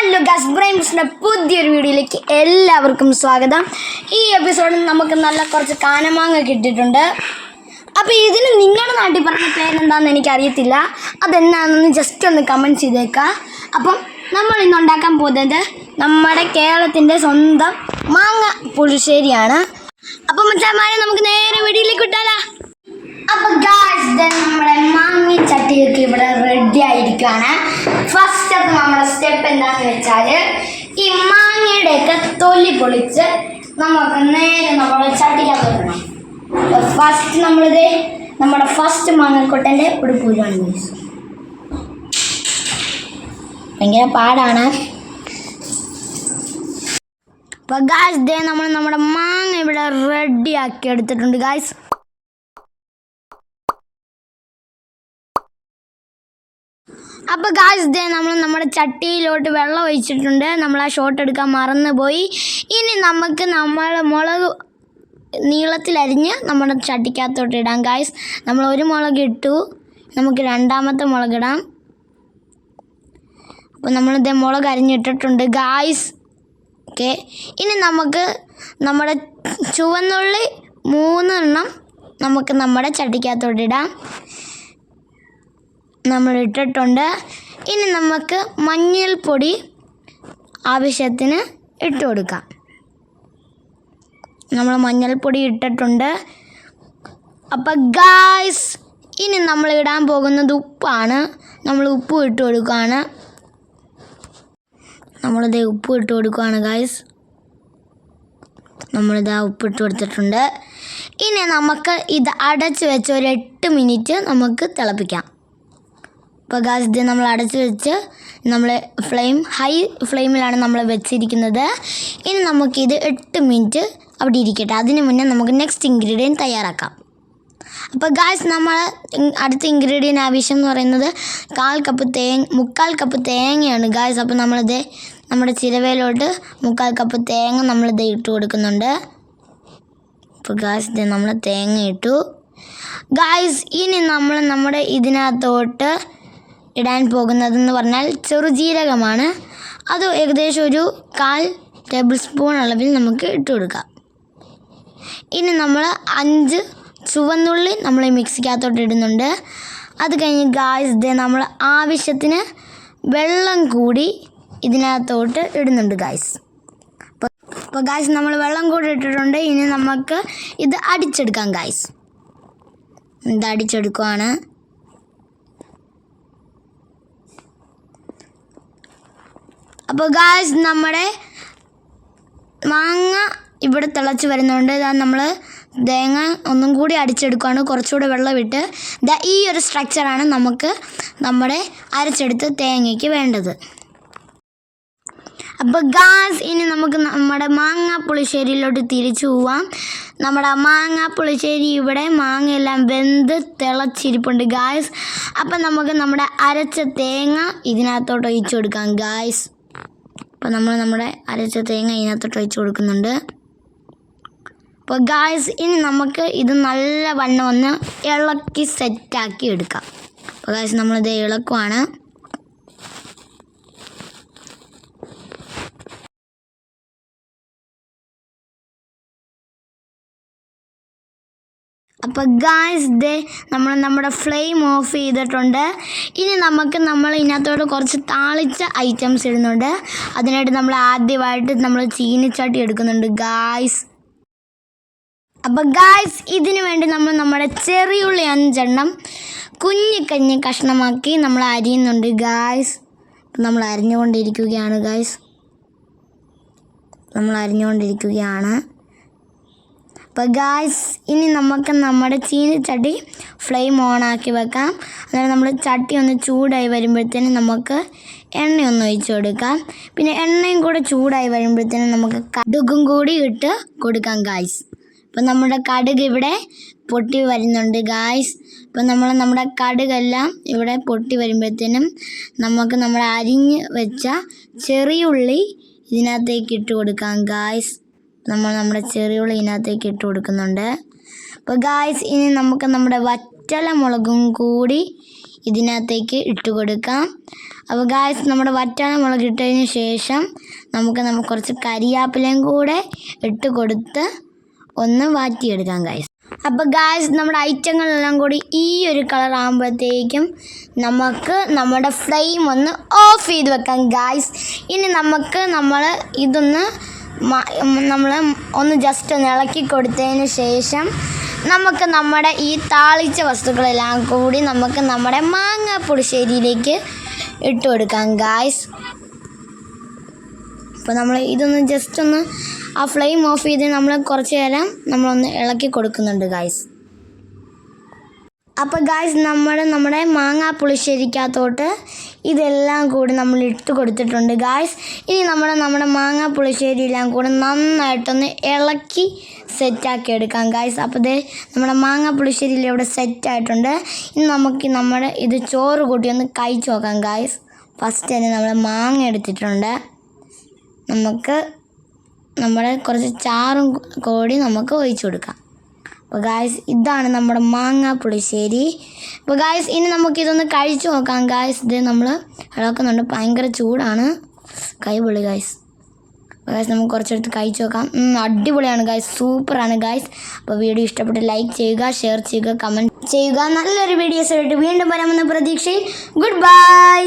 Hello guess ബ്രൈംസിന്റെ പുതിയൊരു വീഡിയോയിലേക്ക് എല്ലാവർക്കും സ്വാഗതം. ഈ എപ്പിസോഡിൽ നമുക്ക് നല്ല കുറച്ച് കാനമാങ്ങ കിട്ടിയിട്ടുണ്ട്. അപ്പോൾ ഇതിന് നിങ്ങളുടെ നാട്ടിൽ പറഞ്ഞ പേരെന്താണെന്ന് എനിക്കറിയത്തില്ല. അതെന്നാണെന്ന് ജസ്റ്റ് ഒന്ന് കമന്റ് ചെയ്തേക്കാം. അപ്പം നമ്മൾ ഇന്ന് ഉണ്ടാക്കാൻ പോകുന്നത് നമ്മുടെ കേരളത്തിന്റെ സ്വന്തം മാങ്ങ പുളിശ്ശേരിയാണ്. അപ്പം മച്ചാമാരെ നമുക്ക് നേരെ വീടിയിലേക്ക് വിട്ടാലോ അപ്പം ഗാസ് നമ്മുടെ മാങ്ങ ചട്ടിയൊക്കെ ഇവിടെ റെഡി ആയിരിക്കുകയാണ് സ്റ്റെപ്പ് എന്താന്ന് വെച്ചാൽ ഈ മാങ്ങയുടെയൊക്കെ തൊലി പൊളിച്ച് നമുക്ക് നേരെ നമ്മുടെ ചട്ടിക്കകത്ത് ഇടണം. ഫസ്റ്റ് നമ്മളിത് നമ്മുടെ ഫസ്റ്റ് മാങ്ങക്കൊട്ടന്റെ ഒരു പൂരാണ് യൂസ് ഭയങ്കര പാടാണ്. അപ്പോൾ ഗായ്സ് ദേ നമ്മൾ നമ്മുടെ മാങ്ങ ഇവിടെ റെഡി ആക്കി എടുത്തിട്ടുണ്ട് ഗായ്സ് അപ്പൊ ഗായ്സ് ദേ നമ്മൾ നമ്മുടെ ചട്ടിയിലോട്ട് വെള്ളം ഒഴിച്ചിട്ടുണ്ട്. നമ്മൾ ആ ഷോട്ട് എടുക്കാൻ മറന്നുപോയി. ഇനി നമുക്ക് നമ്മളെ മുളക് നീളത്തിലരിഞ്ഞ് നമ്മുടെ ചട്ടിക്കകത്തോട്ട് ഇടാം ഗായ്സ് നമ്മൾ ഒരു മുളക് ഇട്ടു. നമുക്ക് രണ്ടാമത്തെ മുളകിടാം അപ്പോൾ നമ്മളിതേ മുളക് അരിഞ്ഞിട്ടിട്ടുണ്ട് ഗായ്സ് ഓക്കെ ഇനി നമുക്ക് നമ്മുടെ ചുവന്നുള്ളി മൂന്നെണ്ണം നമുക്ക് നമ്മുടെ ചട്ടിക്കകത്തോട്ട് ഇടാം. നമ്മൾ ഇട്ടിട്ടുണ്ട് ഇനി നമുക്ക് മഞ്ഞൾപ്പൊടി ആവശ്യത്തിന് ഇട്ട് കൊടുക്കാം. നമ്മൾ മഞ്ഞൾപ്പൊടി ഇട്ടിട്ടുണ്ട്. അപ്പം ഗായ്സ് ഇനി നമ്മൾ ഇടാൻ പോകുന്നത് ഉപ്പാണ്. നമ്മൾ ഉപ്പ് ഇട്ട് കൊടുക്കുകയാണ്. നമ്മളിത് ഉപ്പ് ഇട്ട് കൊടുക്കുകയാണ് ഗായ്സ് നമ്മളിത് ഉപ്പ് ഇട്ട് കൊടുത്തിട്ടുണ്ട്. ഇനി നമുക്ക് ഇത് അടച്ച് വെച്ച് ഒരു എട്ട് മിനിറ്റ് നമുക്ക് തിളപ്പിക്കാം. ഇത് നമ്മൾ അടച്ചു വെച്ച് നമ്മൾ ഫ്ലെയിം ഹൈ ഫ്ലെയിമിലാണ് നമ്മൾ വെച്ചിരിക്കുന്നത്. ഇനി നമുക്കിത് എട്ട് മിനിറ്റ് അവിടെ ഇരിക്കട്ടെ. അതിന് മുന്നേ നമുക്ക് നെക്സ്റ്റ് ഇൻഗ്രീഡിയന്റ് തയ്യാറാക്കാം. അപ്പോൾ ഗായ്സ് നമ്മൾ അടുത്ത ഇൻഗ്രീഡിയന്റ് ആവശ്യം എന്ന് പറയുന്നത് കാൽ കപ്പ് തേങ്ങ മുക്കാൽ കപ്പ് തേങ്ങയാണ് ഗായ്സ് അപ്പോൾ നമ്മളിത് നമ്മുടെ ചിരവയിലോട്ട് മുക്കാൽ കപ്പ് തേങ്ങ നമ്മളിത് ഇട്ട് കൊടുക്കുന്നുണ്ട്. അപ്പോൾ ഗായ്സ് ഇത് നമ്മൾ തേങ്ങ ഇട്ടു. ഗായ്സ് ഇനി നമ്മൾ നമ്മുടെ ഇതിനകത്തോട്ട് ഇടാൻ പോകുന്നതെന്ന് പറഞ്ഞാൽ ചെറുജീരകമാണ് അത് ഏകദേശം ഒരു കാൽ ടേബിൾ സ്പൂൺ അളവിൽ നമുക്ക് ഇട്ട് കൊടുക്കാം. ഇനി നമ്മൾ അഞ്ച് ചുവന്നുള്ളി നമ്മൾ മിക്സിക്കകത്തോട്ട് ഇടുന്നുണ്ട്. അത് കഴിഞ്ഞ് ഗായ്സ് ദേ നമ്മൾ ആവശ്യത്തിന് വെള്ളം കൂടി ഇതിനകത്തോട്ട് ഇടുന്നുണ്ട് ഗായ്സ് അപ്പോൾ ഗായ്സ് നമ്മൾ വെള്ളം കൂടി ഇട്ടിട്ടുണ്ട്. ഇനി നമുക്ക് ഇത് അടിച്ചെടുക്കാം ഗായ്സ് ഇത് അടിച്ചെടുക്കുവാണ്. അപ്പോൾ ഗായ്സ് നമ്മുടെ മാങ്ങ ഇവിടെ തിളച്ച് വരുന്നുണ്ട്. ഇതാ നമ്മൾ തേങ്ങ ഒന്നും കൂടി അടിച്ചെടുക്കുകയാണ് കുറച്ചുകൂടെ വെള്ളം ഇട്ട് ദാ ഈ ഒരു സ്ട്രക്ചറാണ് നമുക്ക് നമ്മുടെ അരച്ചെടുത്ത് തേങ്ങയ്ക്ക് വേണ്ടത്. അപ്പോൾ ഗാസ് ഇനി നമുക്ക് നമ്മുടെ മാങ്ങ പുളിശ്ശേരിയിലോട്ട് തിരിച്ചു പോവാം. നമ്മുടെ മാങ്ങ പുളിശ്ശേരി ഇവിടെ മാങ്ങയെല്ലാം വെന്ത് തിളച്ചിരിപ്പുണ്ട് ഗായ്സ് അപ്പം നമുക്ക് നമ്മുടെ അരച്ച തേങ്ങ ഇതിനകത്തോട്ട് ഒഴിച്ചു കൊടുക്കാം ഗായ്സ് അപ്പോൾ നമ്മൾ നമ്മുടെ അരച്ച തേങ്ങ ഇതിനകത്തോട്ട് ഒഴിച്ചു കൊടുക്കുന്നുണ്ട്. അപ്പോൾ ഗായ്സ് ഇനി നമുക്ക് ഇത് നല്ല വണ്ണം ഒന്ന് ഇളക്കി സെറ്റാക്കി എടുക്കാം. അപ്പോൾ ഗായ്സ് നമ്മളിത് ഇളക്കുവാണ്. അപ്പോൾ ഗായ്സ് ദേ നമ്മൾ നമ്മുടെ ഫ്ലെയിം ഓഫ് ചെയ്തിട്ടുണ്ട്. ഇനി നമുക്ക് നമ്മൾ ഇതിനകത്തോട് കുറച്ച് താളിച്ച ഐറ്റംസ് ഇടുന്നുണ്ട്. അതിനായിട്ട് നമ്മൾ ആദ്യമായിട്ട് നമ്മൾ ചീനിച്ചട്ടി എടുക്കുന്നുണ്ട് ഗായ്സ് അപ്പോൾ ഗായ്സ് ഇതിനു വേണ്ടി നമ്മൾ നമ്മുടെ ചെറിയുള്ളി അഞ്ചെണ്ണം കുഞ്ഞു കഞ്ഞി കഷ്ണമാക്കി നമ്മൾ അരിയുന്നുണ്ട് ഗായ്സ് നമ്മൾ അരിഞ്ഞുകൊണ്ടിരിക്കുകയാണ് ഗായ്സ് നമ്മൾ അരിഞ്ഞുകൊണ്ടിരിക്കുകയാണ്. അപ്പോൾ ഗായ്സ് ഇനി നമുക്ക് നമ്മുടെ ചീനിച്ചട്ടി ഫ്ലെയിം ഓൺ ആക്കി വെക്കാം. അന്നേരം നമ്മൾ ചട്ടി ഒന്ന് ചൂടായി വരുമ്പോഴത്തേനും നമുക്ക് എണ്ണയൊന്ന് ഒഴിച്ച് കൊടുക്കാം. പിന്നെ എണ്ണയും കൂടെ ചൂടായി വരുമ്പോഴത്തേനും നമുക്ക് കടുകും കൂടി ഇട്ട് കൊടുക്കാം ഗായ്സ് ഇപ്പം നമ്മുടെ കടുക് ഇവിടെ പൊട്ടി വരുന്നുണ്ട് ഗായ്സ് ഇപ്പം നമ്മൾ നമ്മുടെ കടുകെല്ലാം ഇവിടെ പൊട്ടി വരുമ്പോഴത്തേനും നമുക്ക് നമ്മൾ അരിഞ്ഞ് വെച്ച ചെറിയുള്ളി ഇതിനകത്തേക്ക് ഇട്ട് കൊടുക്കാം ഗായ്സ് നമ്മൾ നമ്മുടെ ചെറിയുള്ളി ഇതിനകത്തേക്ക് ഇട്ട് കൊടുക്കുന്നുണ്ട്. അപ്പോൾ ഗായ്സ് ഇനി നമുക്ക് നമ്മുടെ വറ്റല മുളകും കൂടി ഇതിനകത്തേക്ക് ഇട്ട് കൊടുക്കാം. അപ്പോൾ ഗായ്സ് നമ്മുടെ വറ്റാന മുളക് ഇട്ടതിന് ശേഷം നമുക്ക് നമുക്ക് കുറച്ച് കരിയാപ്പിലയും കൂടെ ഇട്ട് കൊടുത്ത് ഒന്ന് വാറ്റിയെടുക്കാം ഗായ്സ് അപ്പോൾ ഗായ്സ് നമ്മുടെ ഐറ്റങ്ങളെല്ലാം കൂടി ഈ ഒരു കളർ ആകുമ്പോഴത്തേക്കും നമുക്ക് നമ്മുടെ ഫ്ലെയിം ഒന്ന് ഓഫ് ചെയ്ത് വെക്കാം ഗായ്സ് ഇനി നമുക്ക് നമ്മൾ ഇതൊന്ന് നമ്മൾ ഒന്ന് ജസ്റ്റ് ഒന്ന് ഇളക്കി കൊടുത്തതിന് ശേഷം നമുക്ക് നമ്മുടെ ഈ താളിച്ച വസ്തുക്കളെല്ലാം കൂടി നമുക്ക് നമ്മുടെ മാങ്ങ പുളിശ്ശേരിയിലേക്ക് ഇട്ട് കൊടുക്കാം ഗായ്സ് അപ്പോൾ നമ്മൾ ഇതൊന്ന് ജസ്റ്റ് ഒന്ന് ആ ഫ്ലെയിം ഓഫ് ചെയ്ത് നമ്മൾ കുറച്ച് നേരം നമ്മളൊന്ന് ഇളക്കി കൊടുക്കുന്നുണ്ട് ഗായ്സ് അപ്പോൾ ഗായ്സ് നമ്മൾ നമ്മുടെ മാങ്ങാ പുളിശ്ശേരിക്കകത്തോട്ട് ഇതെല്ലാം കൂടി നമ്മൾ ഇട്ട് കൊടുത്തിട്ടുണ്ട് ഗായ്സ് ഇനി നമ്മൾ നമ്മുടെ മാങ്ങാ പുളിശ്ശേരി എല്ലാം കൂടി നന്നായിട്ടൊന്ന് ഇളക്കി സെറ്റാക്കി എടുക്കാം ഗായ്സ് അപ്പോൾ ദേ നമ്മുടെ മാങ്ങാ പുളിശ്ശേരി ഇവിടെ സെറ്റായിട്ടുണ്ട് ഇനി നമുക്ക് നമ്മുടെ ഇത് ചോറ് കൂട്ടി ഒന്ന് കഴിച്ചു നോക്കാം ഗായ്സ് ഫസ്റ്റ് തന്നെ നമ്മൾ മാങ്ങ എടുത്തിട്ടുണ്ട്. നമുക്ക് നമ്മുടെ കുറച്ച് ചാറും കൂടി നമുക്ക് ഒഴിച്ചു കൊടുക്കാം. അപ്പോൾ ഗായ്സ് ഇതാണ് നമ്മുടെ മാങ്ങ പുളിശ്ശേരി. അപ്പോൾ ഗായ്സ് ഇനി നമുക്കിതൊന്ന് കഴിച്ചു നോക്കാം. ഗായ്സ് ഇത് നമ്മൾ ഇളക്കുന്നുണ്ട് ഭയങ്കര ചൂടാണ്. കൈ പൊളി ഗായ്സ് അപ്പോൾ ഗായ്സ് നമുക്ക് കുറച്ചെടുത്ത് കഴിച്ചു നോക്കാം. അടിപൊളിയാണ് ഗായ്സ് സൂപ്പറാണ് ഗായ്സ് അപ്പോൾ വീഡിയോ ഇഷ്ടപ്പെട്ട് ലൈക്ക് ചെയ്യുക ഷെയർ ചെയ്യുക കമന്റ് ചെയ്യുക. നല്ലൊരു വീഡിയോസ് ആയിട്ട് വീണ്ടും വരാമെന്ന പ്രതീക്ഷയിൽ. Good bye